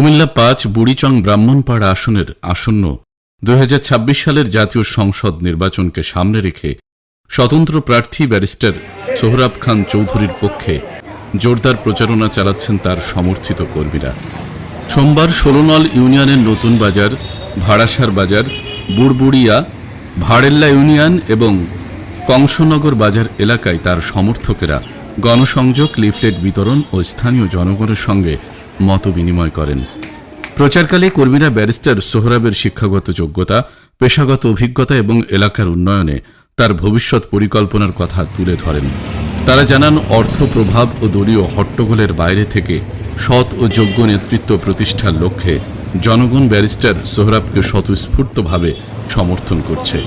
কুমিল্লা পাঁচ, বুড়িচং ব্রাহ্মণপাড়া আসনের আসন্ন দুই হাজার ছাব্বিশ সালের জাতীয় সংসদ নির্বাচনকে সামনে রেখে স্বতন্ত্র প্রার্থী ব্যারিস্টার সোহরাব খান চৌধুরীর পক্ষে জোরদার প্রচারণা চালাচ্ছেন তার সমর্থিত কর্মীরা। সোমবার ষোলনল ইউনিয়নের নতুন বাজার ভাড়াসার বাজার, বুড়বুড়িয়া, ভাড়েল্লা ইউনিয়ন এবং কংসনগর বাজার এলাকায় তার সমর্থকেরা গণসংযোগ, লিফলেট বিতরণ ও স্থানীয় জনগণের সঙ্গে মত বিনিময় করেন। প্রচারকালে কর্মীরা ব্যারিস্টার সোহরাবের শিক্ষাগত যোগ্যতা, পেশাগত অভিজ্ঞতা এবং এলাকার উন্নয়নে তার ভবিষ্যৎ পরিকল্পনার কথা তুলে ধরেন। তারা জানান, অর্থ প্রভাব ও দলীয় হট্টগোলের বাইরে থেকে সৎ ও যোগ্য নেতৃত্ব প্রতিষ্ঠার লক্ষ্যে জনগণ ব্যারিস্টার সোহরাবকে স্বতঃস্ফূর্তভাবে সমর্থন করছে।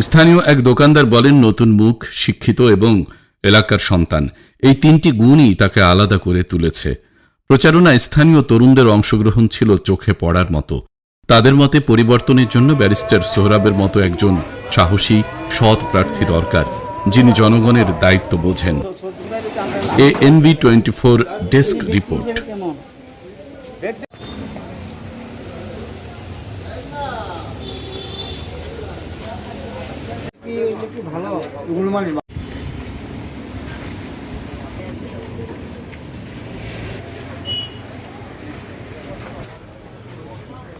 স্থানীয় এক দোকানদার বলেন, নতুন মুখ, শিক্ষিত এবং এলাকার সন্তান। এই তিনটি গুণই তাকে আলাদা করে তুলেছে। প্রচারণায় স্থানীয় তরুণদের অংশগ্রহণ ছিল চোখে পড়ার মতো। তাদের মতে পরিবর্তনের জন্য ব্যারিস্টার সোহরাবের মতো একজন সাহসী, সৎ প্রার্থী দরকার, যিনি জনগণের দায়িত্ব বোঝেন। A NB twenty four desk report.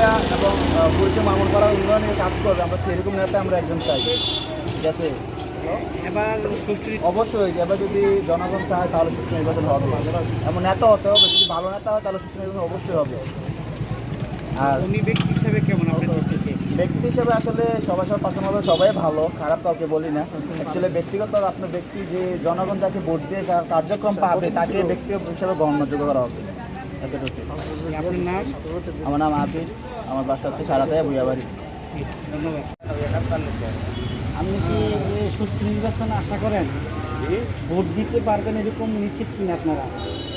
Cumilla এবং পরিচয় মামল করার উন্নয়নে কাজ করবে আমরা সেরকম নেতা আমরা একজন চাই। ঠিক আছে? এবার সুষ্ঠু অবশ্যই এবার যদি জনগণ চায় তাহলে সুষ্ঠু নির্বাচন হবে। এমন নেতা হতে হবে যদি ভালো নেতা হয় তাহলে সুষ্ঠু নির্বাচন অবশ্যই হবে। আর উনি ব্যক্তি হিসাবে কেমন ব্যক্তি হিসেবে আসলে সবাই সবার পাশাপাশি সবাই ভালো খারাপ কাউকে বলি না। অ্যাকচুয়ালি ব্যক্তিগত আপনার ব্যক্তি যে জনগণ যাকে ভোট দিয়ে যার কার্যক্রম পাবে তাকে ব্যক্তি হিসেবে গ্রহণযোগ্য করা হবে। এতটুকু আপনার নাম? আমার নাম আবির আমার বাসা হচ্ছে সারাদায় বুয়াবাড়ি ধন্যবাদ। আপনি কি সুষ্ঠু নির্বাচন আশা করেন? ভোট দিতে পারবেন এরকম নিশ্চিত কিনা আপনারা?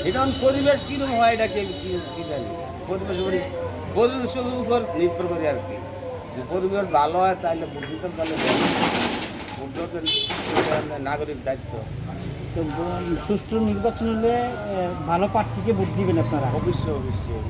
এখন পরিবেশ কীরকম হয় এটা কে জানি। পরিবেশ উপরে পরিবেশের উপর নির্ভর করে আর কি। পরিবেশ ভালো হয় তাহলে বুদ্ধিতে তাহলে বুদ্ধতের নাগরিক দায়িত্ব। সুষ্ঠু নির্বাচন হলে ভালো প্রার্থীকে ভোট দিবেন আপনারা। অবশ্যই অবশ্যই।